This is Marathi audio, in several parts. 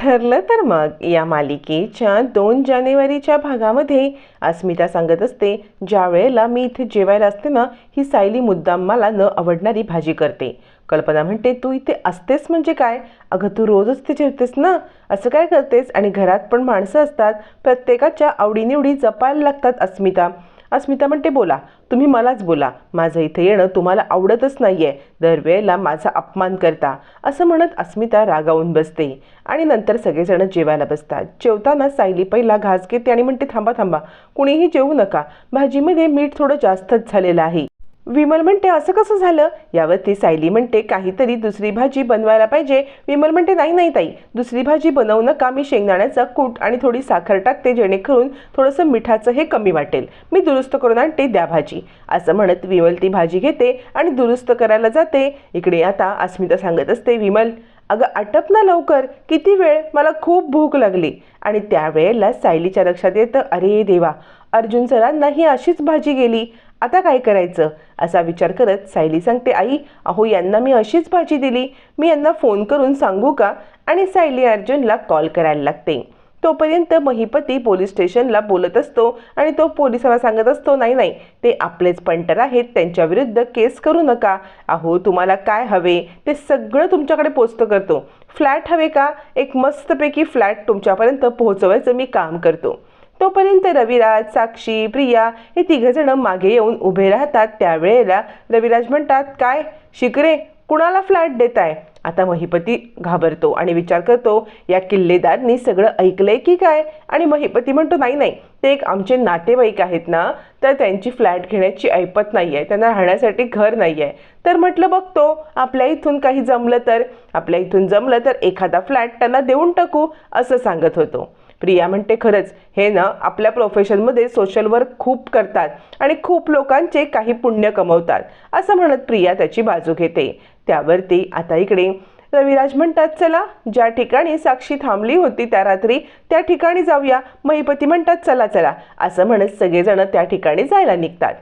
ठरलं तर मग या मालिकेच्या दोन जानेवारीच्या भागामध्ये अस्मिता सांगत असते ज्या वेळेला मी इथे जेवायला असते ना ही सायली मुद्दाम मला न आवडणारी भाजी करते. कल्पना म्हणते तू इथे असतेस म्हणजे काय? अगं तू रोजच ते जेवतेस ना? असं काय करतेस? आणि घरात पण माणसं असतात. प्रत्येकाच्या आवडीनिवडी जपायला लागतात अस्मिता. अस्मिता म्हणते बोला तुम्ही मलाच बोला. माझं इथे येणं तुम्हाला आवडतच नाही आहे दरवेळेला माझा अपमान करता. असं म्हणत अस्मिता रागावून बसते आणि नंतर सगळेजण जेवायला बसतात. जेवताना सायली पहिला घास घेते आणि म्हणते थांबा थांबा. कुणीही जेवू नका. भाजीमध्ये मीठ थोडं जास्तच झालेलं आहे. विमल म्हणते असं कसं झालं? यावरती सायली म्हणते काहीतरी दुसरी भाजी बनवायला पाहिजे. विमल म्हणते नाही नाही ताई. दुसरी भाजी बनवू नका. मी शेंगदाण्याचा कूट आणि थोडी साखर टाकते जेणेकरून थोडंसं मिठाचं हे कमी वाटेल. मी दुरुस्त करून आणते द्या भाजी. असं म्हणत विमल ती भाजी घेते आणि दुरुस्त करायला जाते. इकडे आता अस्मिता सांगत असते विमल अगं आटप ना लवकर. किती वेळ? मला खूप भूक लागली. आणि त्यावेळेला सायलीच्या लक्षात येतं अरे देवा अर्जुन सरांना ही अशीच भाजी गेली. आता काय करायचं? असा विचार करत सायली सांगते आई अहो यांना मी अशीच भाजी दिली. मी यांना फोन करून सांगू का? आणि सायली अर्जुनला कॉल करायला लागते. तोपर्यंत महिपती पोलीस स्टेशनला बोलत असतो आणि तो पोलिसाला सांगत असतो नाही नाही ते आपलेच पंटर आहेत त्यांच्या विरुद्ध केस करू नका. अहो तुम्हाला काय हवे? ते सगळं तुमच्याकडे पोचतं करतो. फ्लॅट हवे का? एक मस्तपैकी फ्लॅट तुमच्यापर्यंत पोहोचवायचं मी काम करतो. तोपर्यंत रविराज साक्षी प्रिया हे तिघंजणं मागे येऊन उभे राहतात. त्यावेळेला रविराज म्हणतात काय? शिकरे कुणाला फ्लॅट देताय? आता महिपती घाबरतो आणि विचार करतो या किल्लेदारनी सगळं ऐकलंय की काय? आणि महिपती म्हणतो नाही नाही ते एक आमचे नातेवाईक आहेत ना तर त्यांची फ्लॅट घेण्याची ऐपत नाही आहे त्यांना राहण्यासाठी घर नाही आहे तर म्हटलं बघतो आपल्या इथून काही जमलं तर आपल्या इथून जमलं तर एखादा फ्लॅट त्यांना देऊन टाकू असं सांगत होतो. प्रिया म्हणते खरंच हे ना आपल्या प्रोफेशनमध्ये सोशल वर्क खूप करतात आणि खूप लोकांचे काही पुण्य कमवतात असं म्हणत प्रिया त्याची बाजू घेते. त्यावरती आता इकडे रविराज म्हणतात चला ज्या ठिकाणी साक्षी थांबली होती त्या रात्री त्या ठिकाणी जाऊया. महिपती म्हणतात चला चला असं म्हणत सगळेजण त्या ठिकाणी जायला निघतात.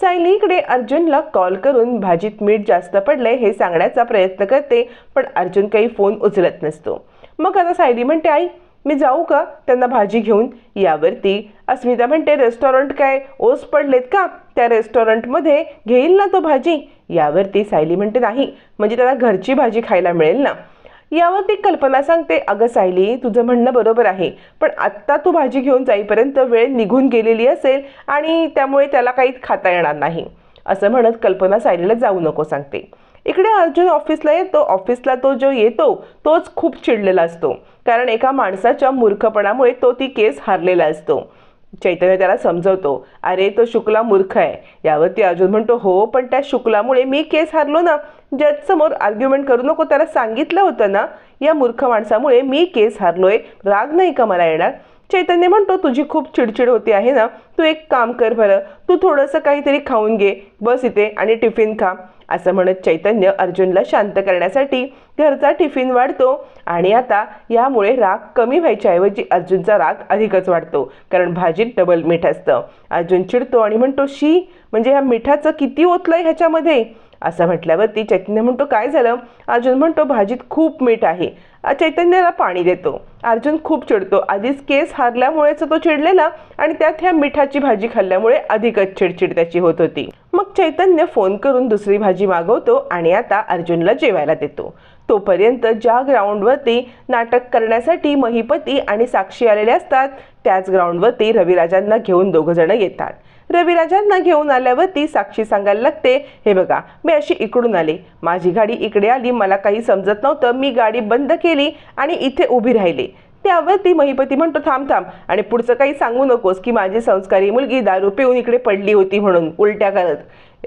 सायली इकडे अर्जुनला कॉल करून भाजीत मीठ जास्त पडले हे सांगण्याचा प्रयत्न करते पण अर्जुन काही फोन उचलत नसतो. मग आता सायली म्हणते आई मी जाऊ का? त्यांना भाजी घेऊन? यावरती. अस्मिता म्हणते रेस्टॉरंट काय? ओस पडलेत का? त्या रेस्टॉरंटमध्ये घेईल ना तो भाजी? यावरती सायली म्हणते नाही. म्हणजे त्याला घरची भाजी खायला मिळेल ना? यावरती कल्पना सांगते अगं सायली तुझं म्हणणं बरोबर आहे पण आत्ता तू भाजी घेऊन जाईपर्यंत वेळ निघून गेलेली असेल आणि त्यामुळे त्याला काही खाता येणार नाही. असं म्हणत कल्पना सायलीला जाऊ नको सांगते. इकडे अर्जुन ऑफिसला येतो. ऑफिसला तो जो येतो तोच खूप चिडलेला असतो. कारण एका माणसाच्या मूर्खपणामुळे तो ती केस हारलेला असतो. चैतन्य त्याला समजवतो. अरे तो शुक्ला मूर्ख आहे. यावरती अर्जुन म्हणतो हो पण त्या शुक्लामुळे मी केस हारलो ना जजसमोर आर्ग्युमेंट करू नको त्याला सांगितलं होतं ना या मूर्ख माणसामुळे मी केस हारलोय. राग नाही का मला येणार? चैतन्य म्हणतो तुझी खूप चिडचिड होती आहे ना. तू एक काम कर बरं. तू थोडंसं काहीतरी खाऊन घे. बस इथे आणि टिफिन खा. असं म्हणत चैतन्य अर्जुनला शांत करण्यासाठी घरचा टिफिन वाढतो आणि आता यामुळे राग कमी व्हायच्याऐवजी अर्जुनचा राग अधिकच वाढतो. कारण भाजीत डबल मीठ असतं. अर्जुन चिडतो आणि म्हणतो शी म्हणजे ह्या मिठाचं किती ओतलं आहे ह्याच्यामध्ये? असं म्हटल्यावरती चैतन्य म्हणतो काय झालं? अर्जुन म्हणतो भाजीत खूप मीठ आहे. चैतन्याला पाणी देतो. अर्जुन खूप चिडतो. आधीच केस हारल्यामुळेच तो चिडलेला आणि त्यात ह्या मिठाची भाजी खाल्ल्यामुळे अधिकच चिडचिड त्याची होत होती. मग चैतन्य फोन करून दुसरी भाजी मागवतो आणि आता अर्जुनला जेवायला देतो. तोपर्यंत ज्या ग्राउंडवरती नाटक करण्यासाठी महिपती आणि साक्षी आलेले असतात त्याच ग्राउंडवरती रविराजांना घेऊन दोघंजणं येतात. रविराजांना घेऊन आल्यावरती साक्षी सांगायला लागते हे बघा मी अशी इकडून आले. माझी गाडी इकडे आली मला काही समजत नव्हतं. मी गाडी बंद केली आणि इथे उभी राहिली. त्यावरती महिपती म्हणतो थांब थांब. आणि पुढचं काही सांगू नकोस की माझी संस्कारी मुलगी दारू पिऊन इकडे पडली होती म्हणून उलट्या करत.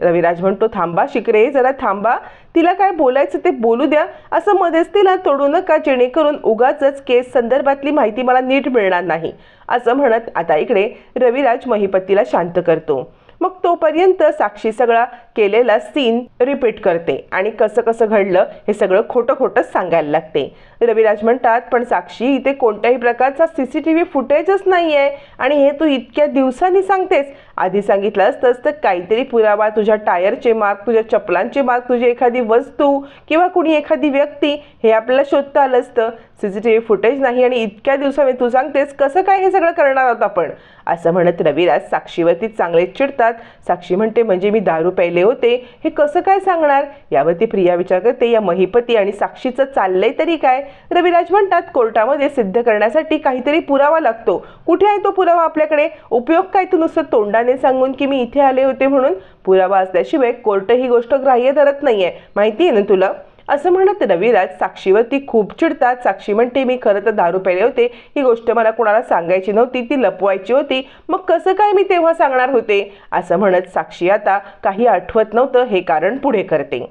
रविराज म्हणतो थांबा शिकरे जरा थांबा. तिला काय बोलायचं ते बोलू द्या. असं मध्येच तिला तोडू नका जेणेकरून उगाच केस संदर्भातली माहिती मला नीट मिळणार नाही. असं म्हणत आता इकडे रविराज महिपतीला शांत करतो. मग तोपर्यंत साक्षी सगळा केलेला सीन रिपीट करते आणि कसं कसं घडलं हे सगळं खोटं खोटंच सांगायला लागते. रविराज म्हणतात पण साक्षी इथे कोणत्याही प्रकारचा सी सी टी व्ही फुटेजच नाही आहे आणि हे तू इतक्या दिवसांनी सांगतेस. आधी सांगितलं असतंच तर काहीतरी पुरावा तुझ्या टायरचे मार्क तुझ्या चपलांचे मार्क तुझी एखादी वस्तू किंवा कुणी एखादी व्यक्ती हे आपल्याला शोधता आलं असतं. C C T V footage नाही आणि इतक्या दिवसामध्ये तू सांगतेस कसं काय हे सगळं करणार आहोत आपण? असं म्हणत रविराज साक्षीवरती चांगले चिडतात. साक्षी म्हणते म्हणजे मी दारू प्यायले होते हे कसं काय सांगणार? यावरती प्रिया विचार करते या महिपती आणि साक्षीचं चाललंय तरी काय? रविराज म्हणतात कोर्टामध्ये सिद्ध करण्यासाठी काहीतरी पुरावा लागतो. कुठे आहे तो पुरावा आपल्याकडे? उपयोग काय तू नुसतं तोंडाने सांगून की मी इथे आले होते म्हणून पुरावा असल्याशिवाय कोर्ट ही गोष्ट ग्राह्य धरत नाहीये. माहिती आहे ना तुला? असं म्हणत रविराज साक्षीवरती खूप चिडतात. साक्षी म्हणते मी खरं तर दारू पेले होते. ही गोष्ट मला कोणाला सांगायची नव्हती. ती लपवायची होती. मग कसं काय मी तेव्हा सांगणार होते? असं म्हणत साक्षी आता काही आठवत नव्हतं हे कारण पुढे करते.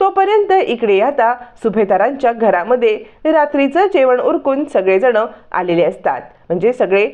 तोपर्यंत इकडे आता सुभेदारांच्या घरामध्ये रात्रीचं जेवण उरकून सगळेजण आलेले असतात. म्हणजे सगळे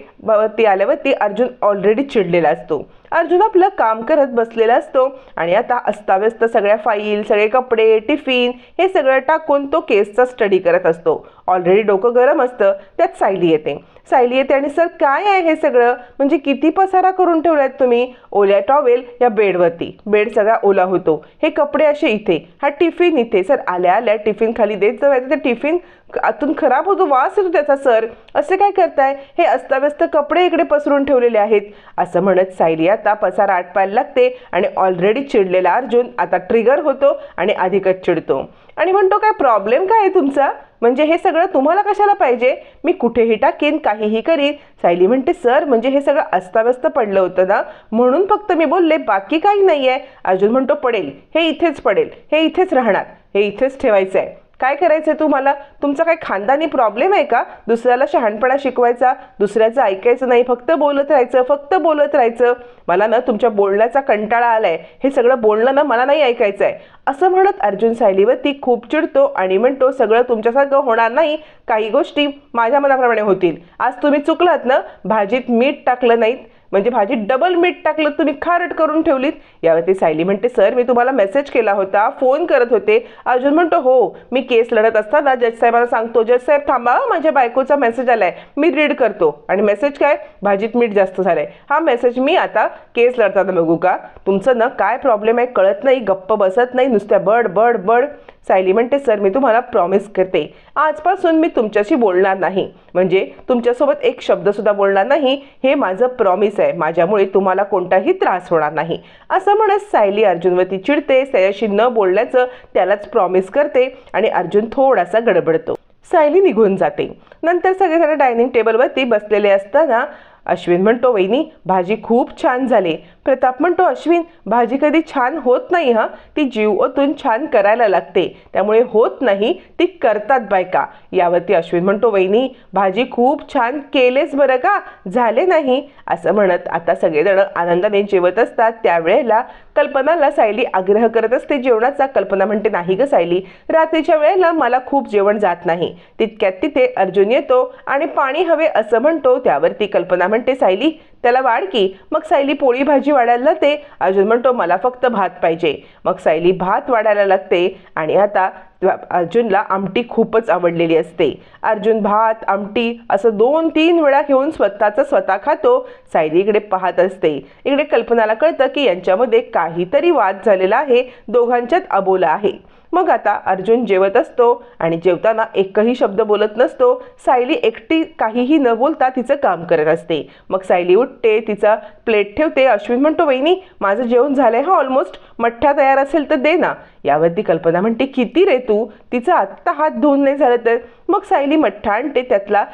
ती आल्यावरती अर्जुन ऑलरेडी चिडलेला असतो. अर्जुन आपलं काम करत बसलेला असतो आणि आता अस्ताव्यस्त सगळ्या फाईल सगळे कपडे टिफिन हे सगळं टाकून तो केसचा स्टडी करत असतो. ऑलरेडी डोकं गरम असतं त्यात सायली येते. सायली येते आणि सर काय आहे हे सगळं? म्हणजे किती पसारा करून ठेवलात तुम्ही? ओल्या टॉवेल या बेडवरती. बेड सगळा ओला होतो. हे कपडे असे इथे. हा टिफिन इथे. सर आल्या आल्या टिफिन खाली देत जायचं ते टिफिन आतून खराब होतो. वास येतो त्याचा सर. असे काय करताय? हे अस्ताव्यस्त कपडे इकडे पसरून ठेवलेले आहेत. असं म्हणत सायली आता पसारा आटपायला लागते आणि ऑलरेडी चिडलेला अर्जुन आता ट्रिगर होतो आणि अधिकच चिडतो. आणि म्हणतो काय प्रॉब्लेम काय आहे तुमचा? म्हणजे हे सगळं तुम्हाला कशाला पाहिजे? मी कुठेही टाकेन काहीही करीन. सायली म्हणते सर म्हणजे हे सगळं अस्ताव्यस्त पडलं होतं ना? म्हणून फक्त मी बोलले बाकी काही नाही आहे अर्जुन म्हणतो पडेल. हे इथेच पडेल. हे इथेच राहणार. हे इथेच ठेवायचं आहे काय करायचं आहे तुम्हाला तुमचा काय खानदानी प्रॉब्लेम आहे का? दुसऱ्याला शहाणपणा शिकवायचा दुसऱ्याचं ऐकायचं नाही फक्त बोलत राहायचं फक्त बोलत राहायचं. मला ना तुमच्या बोलण्याचा कंटाळा आलाय. हे सगळं बोलणं ना मला नाही ऐकायचं आहे असं म्हणत अर्जुन सायलीवरती खूप चिडतो आणि म्हणतो सगळं तुमच्यासारखं होणार नाही. काही गोष्टी माझ्या मनाप्रमाणे होतील. आज तुम्ही चुकलात ना? भाजीत मीठ टाकलं नाहीत. म्हणजे भाजीत डबल मीठ टाकलं तुम्ही खारट करून ठेवलीत. यावरती सायली म्हणते सर मी तुम्हाला मेसेज केला होता फोन करत होते. अर्जुन म्हणतो हो मी केस लढत असताना जज साहेबांना सांगतो जज साहेब थांबा माझ्या बायकोचा मेसेज आलाय. मी रीड करतो. आणि मेसेज काय? भाजीत मीठ जास्त झालंय. हा मेसेज मी आता केस लढताना बघू का? तुमचं ना काय प्रॉब्लेम आहे? कळत नाही गप्प बसत नाही नुसत्या बड बड बड. सायली म्हणते सर मी तुम्हाला प्रॉमिस करते. आजपासून मी तुमच्याशी बोलणार नाही. म्हणजे तुमच्यासोबत एक शब्दसुद्धा बोलणार नाही. हे माझं प्रॉमिस आहे. माझ्यामुळे तुम्हाला कोणताही त्रास होणार नाही. असं म्हणत सायली अर्जुनवरती चिडते. त्याच्याशी न बोलण्याचं त्यालाच प्रॉमिस करते आणि अर्जुन थोडासा गडबडतो. सायली निघून जाते. नंतर सगळेजण डायनिंग टेबलवरती बसलेले असताना अश्विन म्हणतो वहिनी भाजी खूप छान झाली. प्रताप म्हणतो अश्विन भाजी कधी छान होत नाही हा? ती जीव ओतून छान करायला लागते. त्यामुळे होत नाही ती करतात बायका. यावरती अश्विन म्हणतो वहिनी भाजी खूप छान केलेच बरं का? झाले नाही? असं म्हणत आता सगळेजण आनंदाने जेवत असतात. त्यावेळेला कल्पनाला सायली आग्रह करत असते जेवणाचा कल्पना म्हणते नाही ग सायली. रात्रीच्या वेळेला मला खूप जेवण जात नाही. तितक्यात तिथे अर्जुन येतो आणि पाणी हवे असं म्हणतो. त्यावरती कल्पना म्हणते सायली त्याला वाढ की. मग सायली पोळी भाजी वाढायला लागते. अर्जुन म्हणतो मला फक्त भात पाहिजे. मग सायली भात वाढायला लागते आणि आता अर्जुनला आमटी खूपच आवडलेली असते. अर्जुन भात आमटी असं दोन तीन वेळा घेऊन स्वतःचं स्वतः खातो. सायली इकडे पाहत असते. इकडे कल्पनाला कळतं की यांच्यामध्ये काहीतरी वाद झालेला आहे. दोघांच्यात अबोला आहे. मग आता अर्जुन जेवत असतो आणि जेवताना एकही शब्द बोलत नसतो. सायली एकटी काहीही न बोलता तिचं काम करत असते. मग सायली उठते तिचा प्लेट ठेवते. अश्विन म्हणतो वहिनी माझं जेवण झालंय हा ऑलमोस्ट मठ्ठा तयार असेल तर दे ना. यावरती कल्पना म्हणते किती रे तू? तिचा आत्ता हात धुवून नाही झालं तर. मग सायली मठ्ठा आणते. त्यातला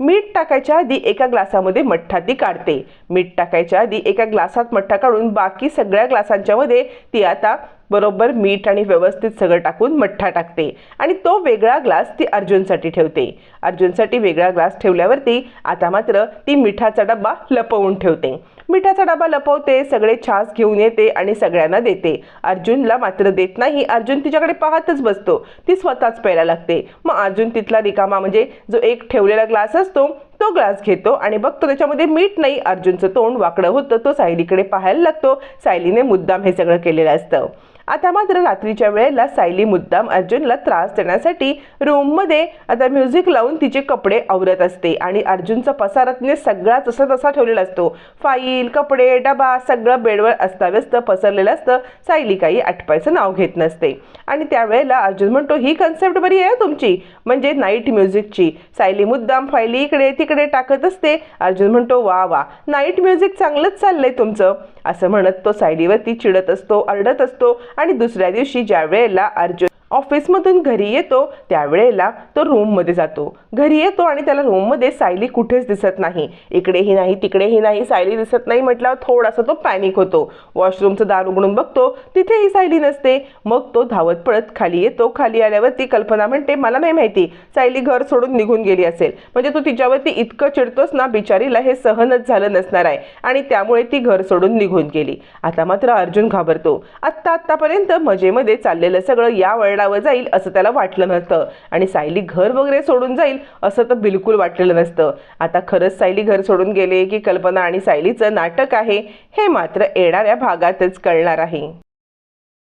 मीठ टाकायच्या आधी एका ग्लासामध्ये मठ्ठा ती काढते. मीठ टाकायच्या आधी एका ग्लासात मठ्ठा काढून बाकी सगळ्या ग्लासांच्यामध्ये ती आता बरोबर मीठ आणि व्यवस्थित सगळं टाकून मठ्ठा टाकते. आणि तो वेगळा ग्लास ती अर्जुनसाठी ठेवते. अर्जुनसाठी वेगळा ग्लास ठेवल्यावरती आता मात्र ती मिठाचा डब्बा लपवून ठेवते. मिठाचा डबा लपवते सगळे छास घेऊन येते आणि सगळ्यांना देते. अर्जुनला मात्र देत नाही. अर्जुन तिच्याकडे पाहतच बसतो. ती स्वतःच प्यायला लागते. मग अर्जुन तिथला रिकामा म्हणजे जो एक ठेवलेला ग्लास असतो तो ग्लास घेतो आणि बघतो त्याच्यामध्ये मीठ नाही. अर्जुनचं तोंड वाकडं होतं. तो सायलीकडे पाहायला लागतो. सायलीने मुद्दाम हे सगळं केलेलं असतं. आता मात्र रात्रीच्या वेळेला सायली मुद्दाम अर्जुनला त्रास देण्यासाठी रूममध्ये आता म्युझिक लावून तिचे कपडे आवरत असते आणि अर्जुनचा पसारा तिने सगळा तसा तसा ठेवलेला असतो. फाईल कपडे डबा सगळं बेडवर अस्ताव्यस्त पसरलेलं असतं. सायली काही आठवायचं नाव घेत नसते. आणि त्यावेळेला अर्जुन म्हणतो ही कन्सेप्ट बरी आहे तुमची. म्हणजे नाईट म्युझिकची सायली मुद्दाम फायली इकडे तिकडे टाकत असते. अर्जुन म्हणतो वा वा नाईट म्युझिक चांगलंच चाललंय तुमचं. असं म्हणत तो सायलीवरती चिडत असतो अडत असतो आणि दुसऱ्या दिवशी ज्या वेळेला अर्जुन ऑफिसमधून घरी येतो त्यावेळेला तो रूममध्ये जातो. घरी येतो आणि त्याला रूममध्ये सायली कुठेच दिसत नाही. इकडेही नाही तिकडेही नाही सायली दिसत नाही म्हटल्यावर थोडासा तो पॅनिक होतो. वॉशरूमचं दार उघडून बघतो तिथेही सायली नसते. मग तो धावत पळत खाली येतो. खाली आल्यावरती कल्पना म्हणते मला नाही माहिती सायली घर सोडून निघून गेली असेल. म्हणजे तू तिच्यावरती इतकं चिडतोस ना बिचारीला हे सहनच झालं नसणार आहे. आणि त्यामुळे ती घर सोडून निघून गेली. आता मात्र अर्जुन घाबरतो. आत्ता आत्तापर्यंत मजेमध्ये चाललेलं सगळं या वळणावर जाईल असं त्याला वाटलं नसतं आणि सायली घर वगैरे सोडून जाईल असं तर बिलकुल वाटलेलं नसतं. आता खरंच सायली घर सोडून गेले की कल्पना आणि सायलीचं नाटक आहे हे मात्र येणाऱ्या भागातच कळणार आहे.